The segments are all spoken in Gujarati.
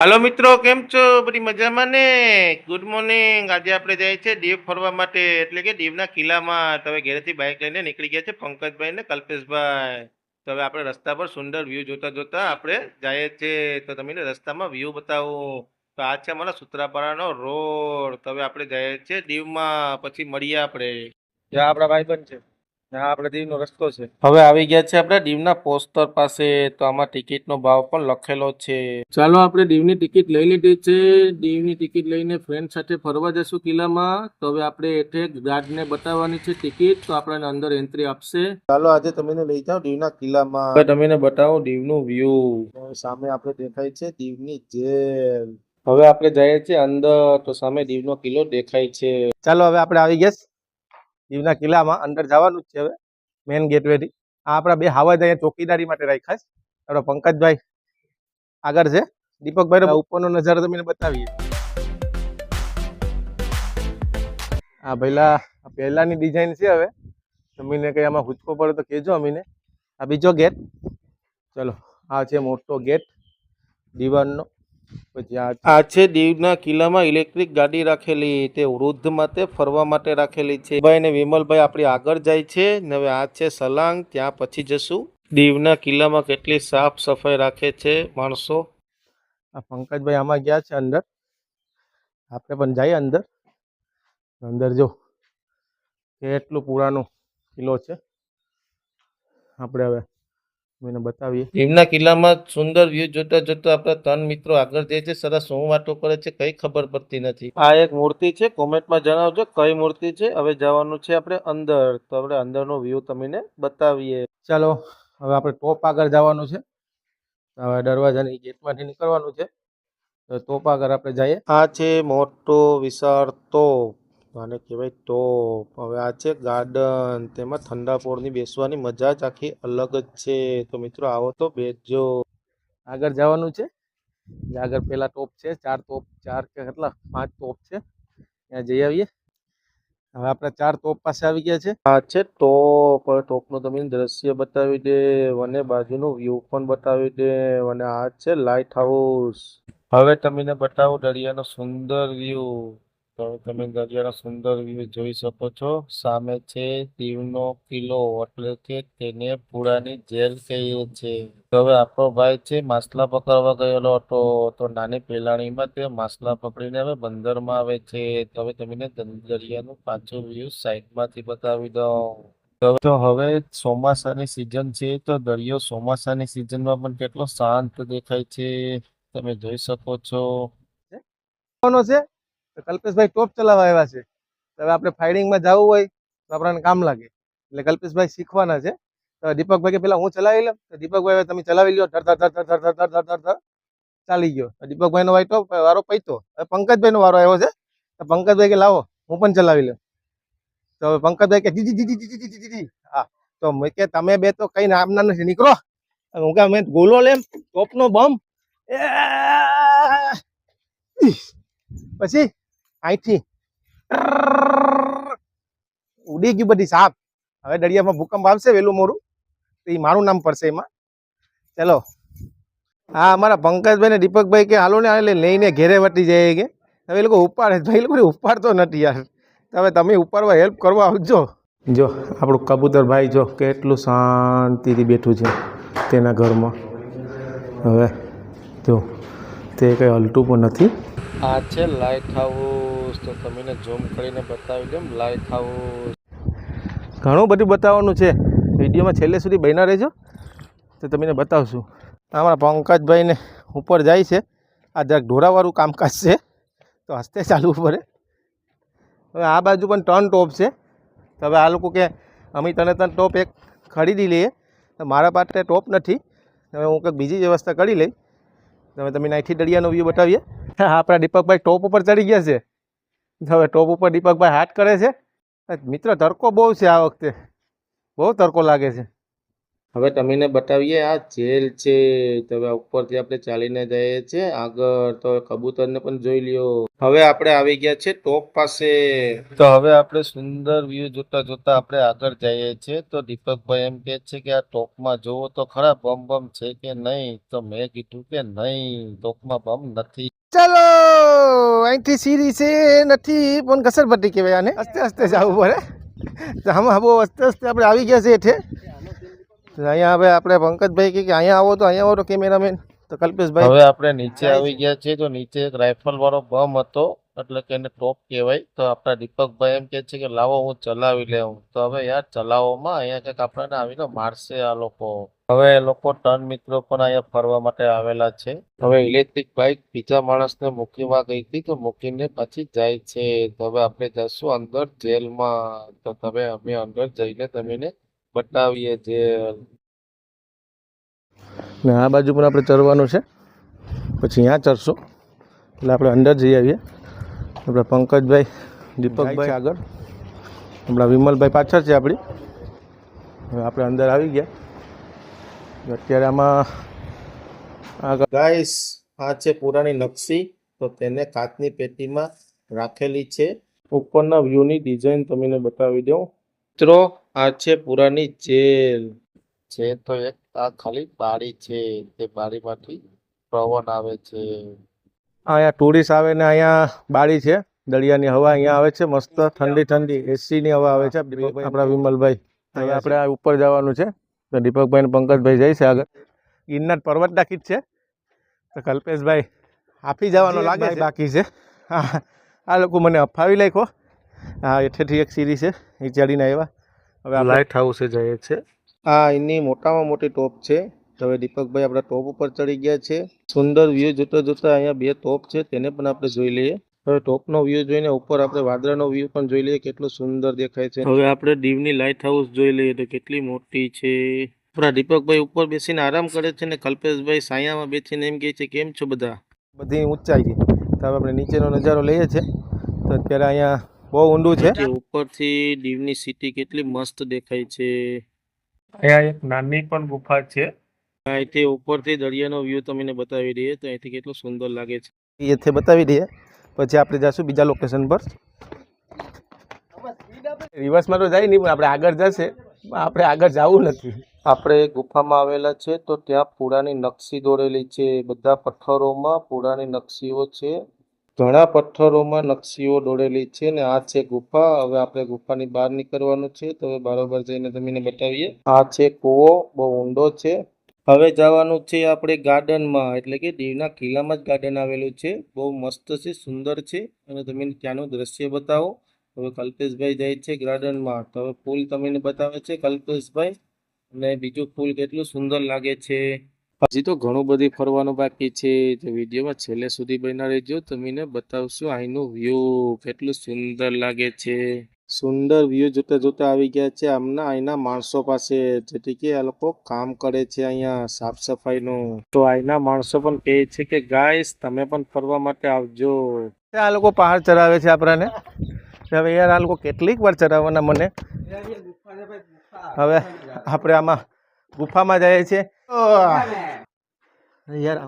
હાલો મિત્રો, કેમ છો? બધી મજામાં ને? ગુડ મોર્નિંગ આજે આપણે જઈએ છીએ દીવ ફરવા માટે. એટલે કે દીવના કિલ્લામાં. તમે ઘરેથી બાઇક લઈને નીકળી ગયા છે પંકજભાઈ ને કલ્પેશભાઈ. તો હવે આપણે રસ્તા પર સુંદર વ્યૂ જોતા જોતા આપણે જઈએ છીએ તો તમને રસ્તામાં વ્યૂ બતાવું. તો આ છે અમારા સૂત્રાપાડાનો રોડ તો હવે આપણે જઈએ છીએ દીવમાં. પછી મળીએ આપણે. જ્યાં આપણા ભાઈબંધ છે. ત્યાં આપણે દીવનો રસ્તો છે. હવે આવી ગયા છે આપણે દીવના પોસ્ટર પાસે તો આમાં ટિકિટનો ભાવ પણ લખેલો છે. ચાલો આપણે દીવની ટિકિટ લઈ લીધી છે. દીવની ટિકિટ લઈને ફ્રેન્ડ સાથે ફરવા જશું કિલ્લામાં. તો હવે આપણે એટલે ગાર્ડને બતાવવાની છે ટિકિટ. તો આપણને અંદર એન્ટ્રી આપશે. ચાલો આજે તમને લઈ જાઓ દીવના કિલ્લામાં. હવે તમને બતાવો દીવનું વ્યૂ સામે આપણે દેખાય છે દીવની જેલ. હવે આપણે જઈએ છીએ અંદર તો સામે દીવનો કિલ્લો દેખાય છે. ચાલો હવે આપણે આવી ગયા. દીવના કિલ્લામાં અંદર જવાનું જ છે હવે મેઇન ગેટવેથી આ આપણા બે હાવાજ અહીંયા ચોકીદારી માટે રાખ્યા છે. આપણા પંકજભાઈ આગળ છે. દીપકભાઈ ઉપરનો નજારો તમને બતાવીએ. આ પહેલા પહેલાંની ડિઝાઇન છે હવે. અમીને કંઈ આમાં હુચકો પડે તો કહેજો અમીને. આ બીજો ગેટ ચલો આ છે મોટો ગેટ દીવાનનો. આ આ છે દીવના કિલ્લામાં ઇલેક્ટ્રિક ગાડી રાખેલી. તે વૃદ્ધ માટે ફરવા માટે રાખેલી છે. ભાઈ ને વિમલભાઈ આપણી આગળ જાય છે ને હવે આ છે સલાંગ. ત્યાં પછી જશું. દીવના કિલ્લામાં કેટલી સાફ સફાઈ રાખે છે માણસો? આ પંકજભાઈ આમાં ગયા છે અંદર. આપણે પણ જઈએ અંદર. અંદર જો કેટલું પુરાનો કિલ્લો છે. આપણે હવે એને બતાવીએ. દીવના કિલ્લામાં સુંદર વ્યૂ જોતા જોતા આપણા ત્રણ મિત્રો આગળ જાય છે. સરસ શું વાતો કરે છે કઈ ખબર પડતી નથી. આ એક મૂર્તિ છે. કોમેન્ટમાં જણાવજો કઈ મૂર્તિ છે. હવે જવાનું છે આપણે અંદર. તો આપણે અંદરનો વ્યૂ તમને બતાવીએ. ચાલો હવે આપણે ટોપ આગળ જવાનું છે. હવે દરવાજાની ગેટમાંથી નીકળવાનું છે. તો ટોપ આગળ આપણે જઈએ. આ છે મોટો વિશાળ તોપ. આને કહેવાય ટોપ. હવે આ છે ગાર્ડન. તેમાં ઠંડા પોળની બેસવાની મજા જ આખી અલગ જ છે. તો મિત્રો આવો તો બેસજો. આગળ જવાનું છે. આગળ પેલા ટોપ છે ચાર ટોપ ચાર કે કેટલા? પાંચ ટોપ છે. ત્યાં જઈ આવીએ. હવે આપણે ચાર ટોપ પાસે આવી ગયા છે. આ છે ટોપ. ટોપનું તમને દ્રશ્ય બતાવી દે અને બાજુનું વ્યૂ પણ બતાવી દે. અને આ છે લાઇટ હાઉસ. હવે તમને બતાવું દરિયાનો સુંદર વ્યૂ. તો તમે દરિયાનો સુંદર વ્યૂ જોઈ શકો છો. સામે છે દીવનો કિલ્લો એટલે કે તેને પુરાની જેલ કહીએ છે. તો હવે આપણો ભાઈ છે માછલા પકડવા ગયેલો હતો. તો નાની પેલાણીમાં તે માછલા પકડીને હવે બંદરમાં આવે છે. તો હવે તમને દરિયાનું પાછું વ્યૂ સાઈડમાંથી બતાવી દઉં. તો હવે ચોમાસાની સિઝન છે. તો દરિયો ચોમાસાની સિઝનમાં પણ કેટલો શાંત દેખાય છે. તમે જોઈ શકો છો. છે? તો કલ્પેશભાઈ ટોપ ચલાવવા આવ્યા છે. હવે આપણે ફાયરિંગમાં જવું હોય તો આપણને કામ લાગે. એટલે કલ્પેશભાઈ શીખવાના છે. તો દીપકભાઈ કે પેલા હું ચલાવી લઉં. તો દીપકભાઈ તમે ચલાવી લો ધર ધર ધર ધર ધર ધર ધર ધર ચાલી ગયો. દીપકભાઈનો વાય ટોપ વારો પૈતો. હવે પંકજભાઈનો વારો આવ્યો છે. તો પંકજભાઈ કે લાવો, હું પણ ચલાવી લઉં. તો હવે પંકજભાઈ કે જીજી જીજી જીજી જીજી જી જી જી હા. તો મેં કે તમે બે તો કઈ નામના નથી નીકળો. હું કે મેં ગોલો લેમ, ટોપનો બમ. પછી? અહીંથી ઉડી ગયું બધી સાપ. હવે દરિયામાં ભૂકંપ આવશે વહેલું મોરું. તો એ મારું નામ પડશે એમાં. ચલો. હા અમારા પંકજભાઈ ને દીપકભાઈ કે હાલો ને એટલે લઈને ઘેરે વટી જાય કે. હવે એ લોકો ઉપાડે ભાઈ એ લોકો ઉપાડતો નથી યાર. હવે તમે ઉપાડવા હેલ્પ કરવા આવજો. જો આપણું કબૂતર ભાઈ જો કેટલું શાંતિથી બેઠું છે તેના ઘરમાં. હવે જો તે કંઈ હલતું પણ નથી. આ છે લાઇટ હાઉસ તો તમને ઝૂમ કરીને બતાવી દઉં લાઇટ હાઉસ ઘણું બધું બતાવવાનું છે. વિડીયોમાં છેલ્લે સુધી બન્યા રહેજો. તો તમને બતાવશું. અમારા પંકજભાઈને ઉપર જાય છે. આ જરાક ઢોરાવાળું કામકાજ છે. તો હસ્તે ચાલવું પડે. હવે આ બાજુ પણ ત્રણ ટોપ છે. તો હવે આ લોકો કે, અમે તને ત્રણ ટોપ એક ખરીદી લઈએ. તો મારા પાસે ટોપ નથી. હવે હું કંઈક બીજી વ્યવસ્થા કરી લઈ તમે તમે નાઈથી દરિયાનો વ્યૂ બતાવીએ. આપણા દીપકભાઈ ટોપ ઉપર ચડી ગયા છે. હવે ટોપ ઉપર દીપકભાઈ હાથ કરે છે. મિત્ર તડકો બહુ છે આ વખતે. બહુ તડકો લાગે છે. હવે તમને બતાવીએ આ જેલ છે તો હવે ઉપરથી આપણે ચાલીને જઈએ છીએ. આગળ તો કબૂતરને પણ જોઈ લ્યો. હવે આપણે આવી ગયા છે ટોપ પાસે. તો હવે આપણે સુંદર વ્યૂ જોતા જોતા આપણે આગળ જઈએ છીએ. તો દીપકભાઈ એમ કહે છે કે આ ટોપમાં જોવો તો ખરા બમ બમ છે કે નહીં? તો મેં કીધું કે નહીં ટોપમાં બમ નથી. ચાલો અહીંથી સીરી છે, નથી, પણ ઘસરપટ્ટી કહેવાય આને. હસ્તે હસ્તે જવું પડે. તો આમાં બહુ હસ્તે હસ્તે આપણે આવી ગયા છે હેઠે. તો અહીંયા હવે આપણે પંકજભાઈ કહે કે અહીંયા આવો તો અહીંયા આવો તો કેમેરામેન. તો કલ્પેશભાઈ. હવે આપણે નીચે આવી ગયા છીએ, તો નીચે એક રાઇફલ વાળો બમ હતો, એટલે કે એને ટોપ કહેવાય. તો આપણા દીપકભાઈ એમ કહે છે કે લાવો, હું ચલાવી લઉં. તો હવે યાર ચલાવોમાં અહીંયા કંઈક આપણને આવીને મારશે આ લોકો. હવે એ લોકો ટર્ન મિત્રો પણ અહીંયા ફરવા માટે આવેલા છે. હવે ઇલેક્ટ્રિક બાઇક બીજા માણસને મૂકીમાં ગઈ હતી તો મૂકીને પછી જાય છે. તો હવે આપણે જશું અંદર જેલમાં. તો તમે અમે અંદર જઈને તમને બતાવીએ જેલ ને આ બાજુ પણ આપણે ચરવાનું છે. પછી અહીંયા ચડશું એટલે આપણે અંદર જઈ આવીએ. આપણા પંકજભાઈ દીપકભાઈ. આગળ. આપણા વિમલભાઈ પાછળ છે આપણી. હવે આપણે અંદર આવી ગયા. અત્યારે આમાં ગાઈસ આ છે પુરાણી નકશી. તો તેને કાચની પેટીમાં રાખેલી છે. ઉપરના વ્યૂની ડિઝાઇન તમને બતાવી દઉં. મિત્રો આ છે પુરાની જેલ. છે તો એક આ ખાલી બારી છે. તે બારીમાંથી પવન આવે છે. અહીંયા ટુરિસ્ટ આવે ને અહીંયા બારી છે. દરિયાની હવા અહીંયા આવે છે. મસ્ત ઠંડી ઠંડી. એસીની હવા આવે છે. આપણા વિમલભાઈ. હવે આપણે આ ઉપર જવાનું છે. તો દીપકભાઈ પંકજભાઈ જાય છે આગળ. ગિરનાર પર્વત ડાકી જ છે. તો કલ્પેશભાઈ આપી જવાનો લાગે છે. બાકી છે. હા આ લોકો મને અફાવી નાખ્યો હા એઠેથી એક સીરી છે. એ ચડીને આવ્યા હવે લાઇટ હાઉસે જઈએ છે. આ એની મોટામાં મોટી ટોપ છે. હવે દીપકભાઈ આપણા ટોપ ઉપર ચડી ગયા છે. સુંદર વ્યૂ જોતા જોતા અહીંયા બે ટોપ છે. તેને પણ આપણે જોઈ લઈએ. હવે ટોપનો વ્યૂ જોઈને ઉપર આપણે વાદળાનો વ્યૂ પણ જોઈ લઈએ કેટલો સુંદર દેખાય છે. હવે આપણે દીવની લાઇટ હાઉસ જોઈ લઈએ તો કેટલી મોટી છે. આપણા દીપકભાઈ ઉપર બેસીને આરામ કરે છે ને કલ્પેશભાઈ સાયામાં બેસીને એમ કહે છે કેમ છો બધા? બધી ઊંચાઈ છે. તો હવે આપણે નીચેનો નજારો લઈએ છીએ તો અત્યારે અહીંયા બહુ ઊંડું છે. ઉપરથી દીવની સિટી કેટલી મસ્ત દેખાય છે. અહીંયા એક નાની પણ ગુફા છે. અહીંથી ઉપરથી દરિયાનો વ્યૂ તમને બતાવી દઈએ તો અહીંથી કેટલું સુંદર લાગે છે. એથી બતાવી દઈએ. પછી આપણે જઈશું બીજા લોકેશન પર. રિવર્સમાં તો જાય નહીં, પણ આપણે આગળ જશે. આપણે આગળ જવું નથી. આપણે ગુફામાં આવેલા છે, તો ત્યાં પુરાની નકશી દોરેલી છે. બધા પથ્થરોમાં પુરાની નકશીઓ છે. ઘણા પથ્થરોમાં નકશીઓ દોરેલી છે ને આ છે ગુફા. હવે આપણે ગુફાની બહાર નીકળવાનું છે, તો હવે બરોબર જઈને તમને બતાવીએ. આ છે કૂવો, બહુ ઊંડો છે. હવે જવાનું છે આપણે ગાર્ડનમાં, એટલે કે દીવના કિલ્લામાં જ ગાર્ડન આવેલું છે. બહુ મસ્ત છે, સુંદર છે. અને તમે ત્યાંનું દ્રશ્ય બતાવો. હવે કલ્પેશભાઈ જાય છે ગાર્ડનમાં. તો હવે ફૂલ તમને બતાવે છે કલ્પેશભાઈ. અને બીજું ફૂલ કેટલું સુંદર લાગે છે. હજી તો ઘણું બધી ફરવાનું બાકી છે. તો વિડીયોમાં છેલ્લે સુધી બન્યા રહેજો. તમને બતાવશું અહીંનું વ્યૂ. કેટલું સુંદર લાગે છે. સુંદર વ્યૂ જોતા જોતા આવી ગયા છે આમના અહીંના માણસો પાસે. જેથી કે આ લોકો કામ કરે છે અહીંયા સાફ સફાઈનું. તો અહીંના માણસો પણ કહે છે કે ગાઈસ તમે પણ ફરવા માટે આવજો. આ લોકો પહાડ ચડાવે છે આપણાને. હવે યાર આ લોકો કેટલીક વાર ચડાવવાના મને. હવે આપણે આમાં ગુફામાં જઈએ છીએ. યાર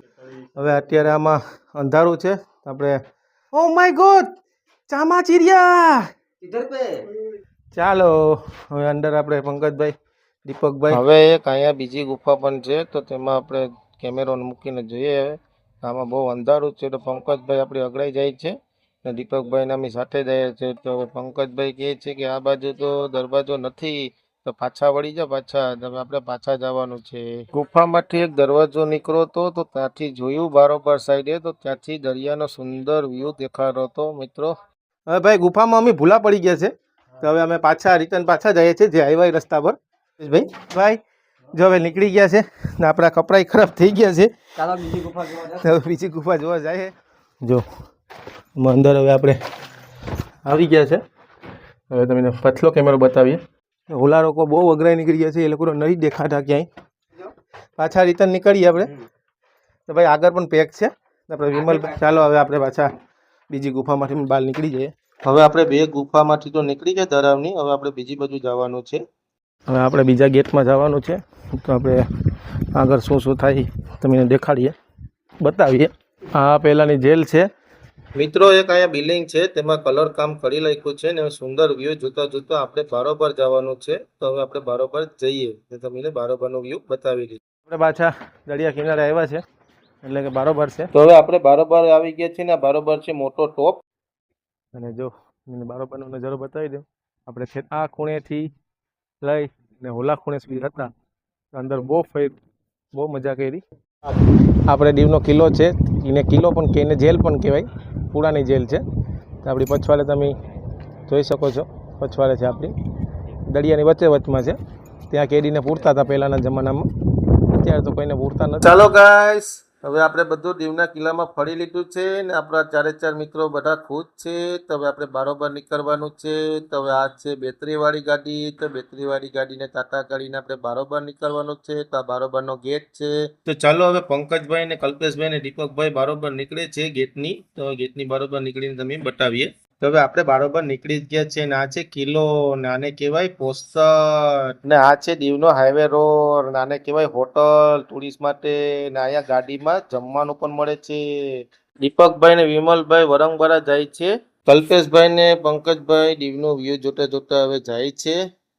હવે અત્યારે આમાં અંધારું છે. આપણે ઓ માય ગોડ ચામાચીરિયા! ચાલો હવે અંદર આપણે પંકજભાઈ દીપકભાઈ. હવે એક અહીંયા બીજી ગુફા પણ છે તો તેમાં આપણે કેમેરો મૂકીને જોઈએ હવે. આમાં બહુ અંધારું છે તો પંકજભાઈ આપણે અગડાઈ જાય છે. ને દીપકભાઈ અમે સાથે જાય છે તો પંકજભાઈ કહે છે કે આ બાજુ તો દરવાજો નથી તો પાછા વળી જાઓ પાછા. હવે આપણે પાછા જવાનું છે. ગુફામાંથી એક દરવાજો નીકળો હતો તો ત્યાંથી જોયું બારોબાર સાઈડે તો ત્યાંથી દરિયાનો સુંદર વ્યૂ દેખાડો હતો મિત્રો. હવે ભાઈ ગુફામાં અમે ભૂલા પડી ગયા છે. તો હવે અમે પાછા રિટર્ન પાછા જઈએ છીએ જે આવ્યા એ રસ્તા પર. ભાઈ ભાઈ જો હવે નીકળી ગયા છે. ને આપણા કપડાં ખરાબ થઈ ગયા છે. તો બીજી ગુફા જોવા જાય જો અંદર હવે આપણે આવી ગયા છે. હવે તમને પછલો કેમેરો બતાવીએ. ઓલા લોકો બહુ અઘરાઈ નીકળી ગયા છે. એ લોકોને નહીં દેખાતા ક્યાંય. પાછા રિટર્ન નીકળીએ આપણે. તો ભાઈ આગળ પણ પેક છે. આપણે વિમલ ચાલો હવે આપણે પાછા બીજી ગુફામાંથી બહાર નીકળી જઈએ. હવે આપણે બે ગુફામાંથી તો નીકળી ગયા ધરાવની હવે આપણે બીજી બાજુ જવાનું છે. હવે આપણે બીજા ગેટમાં જવાનું છે. તો આપણે આગળ શું શું થાય તમને દેખાડીએ બતાવીએ. આ પહેલાંની જેલ છે. મિત્રો એક અહીંયા બિલ્ડિંગ છે તેમાં કલર કામ કરી લખ્યું છે ને સુંદર વ્યૂ જોતા જોતા આપણે બારોબાર જવાનું છે. તો હવે આપણે બારોબાર જઈએ. તો તમને બારોબારનો વ્યૂ બતાવી દઈએ. આપણે પાછા દરિયા કિનારે આવ્યા છે. એટલે કે બરોબર છે. તો હવે આપણે બરોબર આવી ગયા છીએ ને બરોબર છે મોટો ટોપ. અને જો બારોબારનો નજારો બતાવી દઉં આપણે આ ખૂણેથી લઈ ને હોલા ખૂણે સુધી હતા. અંદર બહુ ફરી બહુ મજા કરી. આપણે દીવનો કિલ્લો છે. એને કિલ્લો પણ કહીને જેલ પણ કહેવાય. પુરાની જેલ છે. તો આપણી પછવાડે તમે જોઈ શકો છો. પછવાડે છે આપણી. દરિયાની વચ્ચે વચમાં છે. ત્યાં કેરીને પૂરતા હતા પહેલાંના જમાનામાં. અત્યારે તો કોઈને પૂરતા નથી. ચાલો ગાઈસ હવે આપણે બધું દીવના કિલ્લામાં ફરી લીધું છે ને આપણા ચારે ચાર મિત્રો બધા ખુશ છે. તો હવે આપણે બારોબાર નીકળવાનું છે. તો હવે આ છે બેટરીવાળી ગાડી. તો બેટરીવાળી ગાડીને ટાટા કરીને આપણે બારોબાર નીકળવાનું છે. તો આ બારોબારનો ગેટ છે. તો ચાલો હવે પંકજભાઈ ને કલ્પેશભાઈ ને દીપકભાઈ બારોબાર નીકળે છે ગેટની. તો ગેટની બારોબાર નીકળીને તમે બતાવીએ. તો હવે આપણે બારોબાર નીકળી જ ગયા છે ને આ છે કિલ્લો નાને કહેવાય પોસ્ટ. ને આ છે દીવનો હાઈવે રોડ નાને કહેવાય હોટલ ટુરિસ્ટ માટે ને ગાડીમાં જમવાનું પણ મળે છે. દીપકભાઈ ને વિમલભાઈ વરંગવાળા જાય છે. કલ્પેશભાઈ ને પંકજભાઈ દીવનો વ્યૂ જોતા જોતા હવે જાય છે.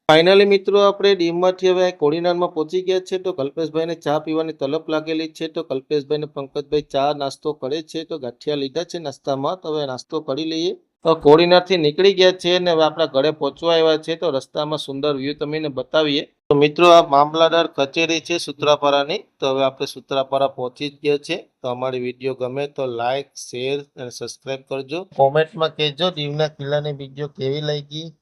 ફાઇનલી મિત્રો આપણે ડીમમાંથી હવે કોડીનારમાં પહોંચી ગયા છે તો કલ્પેશભાઈને ચા પીવાની તલપ લાગેલી છે તો કલ્પેશભાઈ ને પંકજભાઈ ચા નાસ્તો કરે છે તો ગાંઠિયા લીધા છે નાસ્તામાં તો હવે નાસ્તો કરી લઈએ. કોડીનારથી નીકળી ગયા છે અને આપણા ઘરે પહોંચવા આવ્યા છે તો રસ્તામાં સુંદર વ્યૂ તમને બતાવીએ. તો મિત્રો, આ મામલાદાર કચેરી છે સુત્રાપારાની. તો હવે આપણે સુત્રાપારા પહોંચી જ ગયા છે. તો અમારી વીડિયો ગમે તો લાઈક, શેર અને સબસ્ક્રાઇબ કરજો. કોમેન્ટમાં કહેજો. દીવના કિલ્લાની વીડિયો કેવી લાગી?